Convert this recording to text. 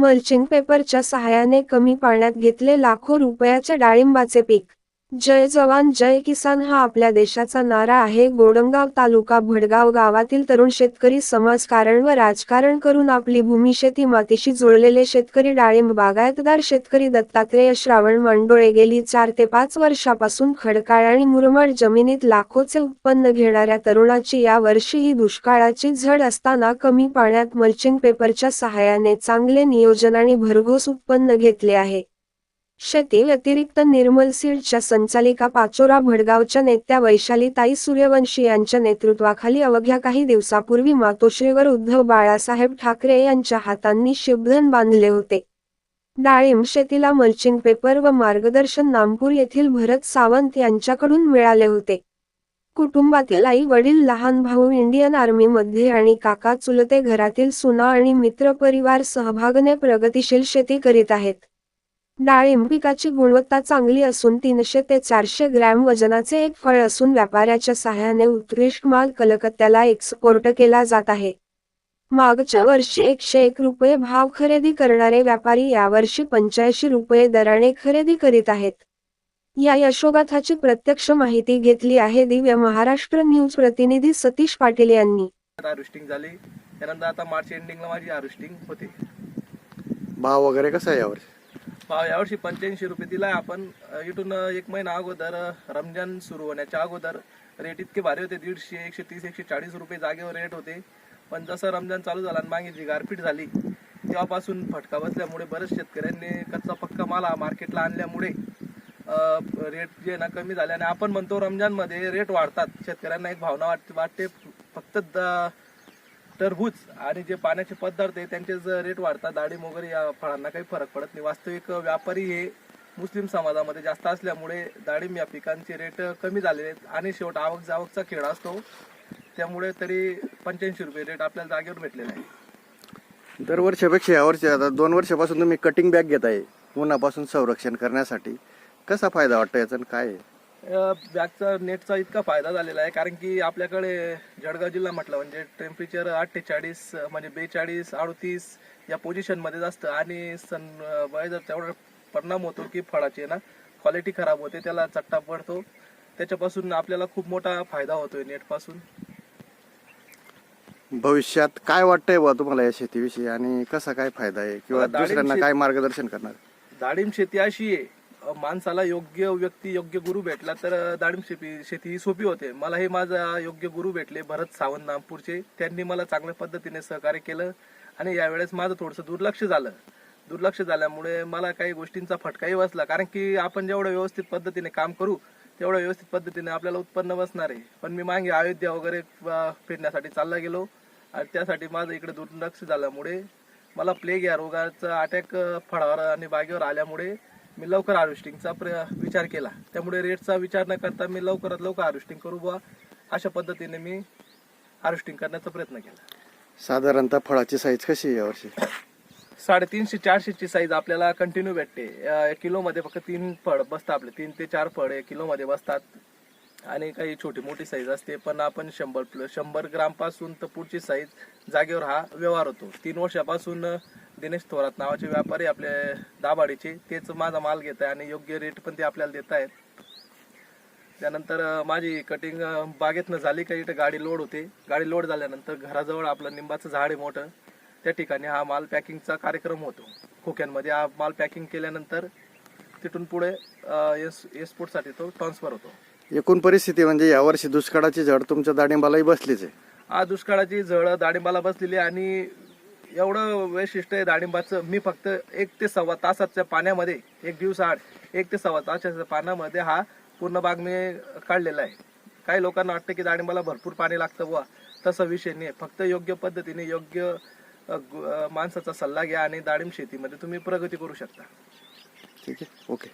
Mulching पेपरच्या सहाय्याने कमी पाण्यात घेतले लाखो रुपयाचे डाळिंबाचे पीक. जय जवान जय किसान हा आपल्या देशाचा नारा आहे. गोडंगाव तालुका भडगाव गावातील तरुण शेतकरी समाजकारण व राजकारण करून आपली भूमी शेती मातीशी जुळलेले शेतकरी डाळिंब बागायतदार शेतकरी दत्तात्रेय श्रावण मंडोळे गेली चार ते पाच वर्षापासून खडकाळ आणि मुरमड जमिनीत लाखोचे उत्पन्न घेणाऱ्या तरुणाची या वर्षी ही दुष्काळाची झड असताना कमी पाण्यात मल्चिंग पेपरच्या सहाय्याने चांगले नियोजन आणि भरघोस उत्पन्न घेतले आहे. शेती व्यतिरिक्त निर्मल सीडच्या संचालिका पाचोरा भडगावच्या नेत्या वैशालीताई सूर्यवंशी यांच्या नेतृत्वाखाली अवघ्या काही दिवसापूर्वी मातोश्रीवर उद्धव बाळासाहेब ठाकरे यांच्या हातांनी शिबधन बांधले होते. डाळिंब शेतीला मल्चिंग पेपर व मार्गदर्शन नामपूर येथील भरत सावंत यांच्याकडून मिळाले होते. कुटुंबातील आई वडील लहान भाऊ इंडियन आर्मीमध्ये आणि काका चुलते घरातील सुना आणि मित्र परिवार सहभागने प्रगतिशील शेती करीत आहेत. डाळिंब पिकाची गुणवत्ता चांगली असून तीनशे ते चारशे ग्रॅम वजनाचे एक फळ असून व्यापाऱ्याच्या सहाय्याने उत्कृष्ट माल कलकत्त्याला एक्सपोर्ट केला जात आहे. मागच्या वर्षी एकशे एक रुपये भाव खरेदी करणारे व्यापारी यावर्षी पंच्याऐंशी रुपये दराने खरेदी करीत आहेत. या यशोगाथाची प्रत्यक्ष माहिती घेतली आहे दिव्य महाराष्ट्र न्यूज प्रतिनिधी सतीश पाटील यांनी. हार्वेस्टिंग झाली. त्यानंतर आता मार्च एंडिंगला माझी हार्वेस्टिंग होते. भाव वगैरे कसा आहे यावर भाव यावर्षी पंच्याऐंशी रुपये दिलाय आपण. इथून एक महिना अगोदर रमजान सुरू होण्याच्या अगोदर रेट इतके भारी होते. दीडशे एकशे तीस एकशे चाळीस रुपये जागेवर रेट होते. पण जसं रमजान चालू झाला आणि मागे जी गारपीट झाली तेव्हापासून फटका बसल्यामुळे बरेच शेतकऱ्यांनी कच्चा पक्का माल हा मार्केटला आणल्यामुळे रेट जे ना कमी झाले. आणि आपण म्हणतो रमजानमध्ये रेट वाढतात. शेतकऱ्यांना एक भावना वाटते वाटते. फक्त द- टरबूज आणि जे पाण्याचे पदार्थ आहे त्यांचे जर रेट वाढतात डाळिंब वगैरे या फळांना काही फरक पडत नाही. वास्तविक व्यापारी हे मुस्लिम समाजामध्ये जास्त असल्यामुळे डाळिंब या पिकांचे रेट कमी झालेले आहेत आणि शेवट आवक जावकचा खेळ असतो. त्यामुळे तरी पंच्याऐंशी रुपये रेट आपल्याला जागेवर भेटलेला आहे दरवर्षापेक्षा यावर्षी आता दोन वर्षापासून तुम्ही कटिंग बॅग घेत आहे उन्हापासून संरक्षण करण्यासाठी. कसा फायदा वाटतो याचा आणि काय आहे? बॅगचा नेटचा इतका फायदा झालेला आहे कारण की आपल्याकडे जळगाव जिल्हा म्हटलं म्हणजे टेम्परेचर अठ्ठेचाळीस म्हणजे बेचाळीस अडतीस या पोझिशनमध्ये असतं. आणि सन वेदर तेवढा परिणाम होतो की फळाची ना क्वालिटी खराब होते त्याला चट्टा पडतो. त्याच्यापासून आपल्याला खूप मोठा फायदा होतोय नेटपासून. भविष्यात काय वाटतंय बा तुम्हाला या शेतीविषयी? आणि कसा काय फायदा आहे? किंवा दुसऱ्यांना काय मार्गदर्शन करणार? डाळिंब शेती अशी आहे माणसाला योग्य व्यक्ती योग्य गुरु भेटला तर अ, शेती शेती ही सोपी होते. मला हे माझा योग्य गुरु भेटले भरत सावंत नामपूरचे. त्यांनी मला चांगल्या पद्धतीने सहकार्य केलं आणि यावेळेस माझं थोडंसं दुर्लक्ष झालं. दुर्लक्ष झाल्यामुळे मला काही गोष्टींचा फटकाही बसला. कारण की आपण जेवढं व्यवस्थित पद्धतीने काम करू तेवढं व्यवस्थित पद्धतीने आपल्याला उत्पन्न बसणार आहे. पण मी मागे अयोध्या वगैरे फिरण्यासाठी चालला गेलो आणि त्यासाठी माझं इकडे दुर्लक्ष झाल्यामुळे मला प्लेग या रोगाचा अटॅक फळावर आणि बागेवर आल्यामुळे मी लवकर हार्वेस्टिंगचा प्र विचार केला. त्यामुळे रेटचा विचार न करता मी लवकरात लवकर हार्वेस्टिंग करू बुवा अशा पद्धतीने मी हार्वेस्टिंग करण्याचा प्रयत्न केला. साधारणतः फळाची साईज कशी आहे यावर्षी साडेतीनशे चारशेची साईज आपल्याला कंटिन्यू भेटते. अं, किलोमध्ये फक्त तीन फळ बसतात आपले. तीन ते चार फळ हे किलोमध्ये बसतात. आणि काही छोटी मोठी साईज असते पण आपण शंभर प्लस शंभर ग्रामपासून तर पुढची साईज जागेवर हा व्यवहार होतो. तीन वर्षापासून दिनेश थोरात नावाचे व्यापारी आपले दाबाडीचे तेच माझा माल घेत आहे आणि योग्य रेट पण ते आपल्याला देत आहेत त्यानंतर माझी कटिंग बागेतनं झाली का इथं गाडी लोड होते. गाडी लोड झाल्यानंतर घराजवळ आपलं निंबाचं झाड आहे मोठं. त्या ठिकाणी हा माल पॅकिंगचा कार्यक्रम होतो. खोक्यांमध्ये हा माल पॅकिंग केल्यानंतर तिथून पुढे एक्सपोर्टसाठी तो ट्रान्सफर होतो. एकूण परिस्थिती म्हणजे यावर्षी दुष्काळाची झड तुमच्या डाळिंबालाही बसलीच आहे. हा दुष्काळाची झळ डाळिंबाला बसलेली आणि एवढं वैशिष्ट्य आहे डाळिंबाचं. मी फक्त एक ते सव्वा तासाच्या पाण्यामध्ये एक दिवस आड एक ते सव्वा तासाच्या पाण्यामध्ये हा पूर्ण बाग मी काढलेला आहे. काही लोकांना वाटतं की डाळिंबाला भरपूर पाणी लागतं बुवा. तसा विषय नाही फक्त योग्य पद्धतीने योग्य माणसाचा सल्ला घ्या आणि डाळिंब शेतीमध्ये तुम्ही प्रगती करू शकता. ठीक आहे. ओके.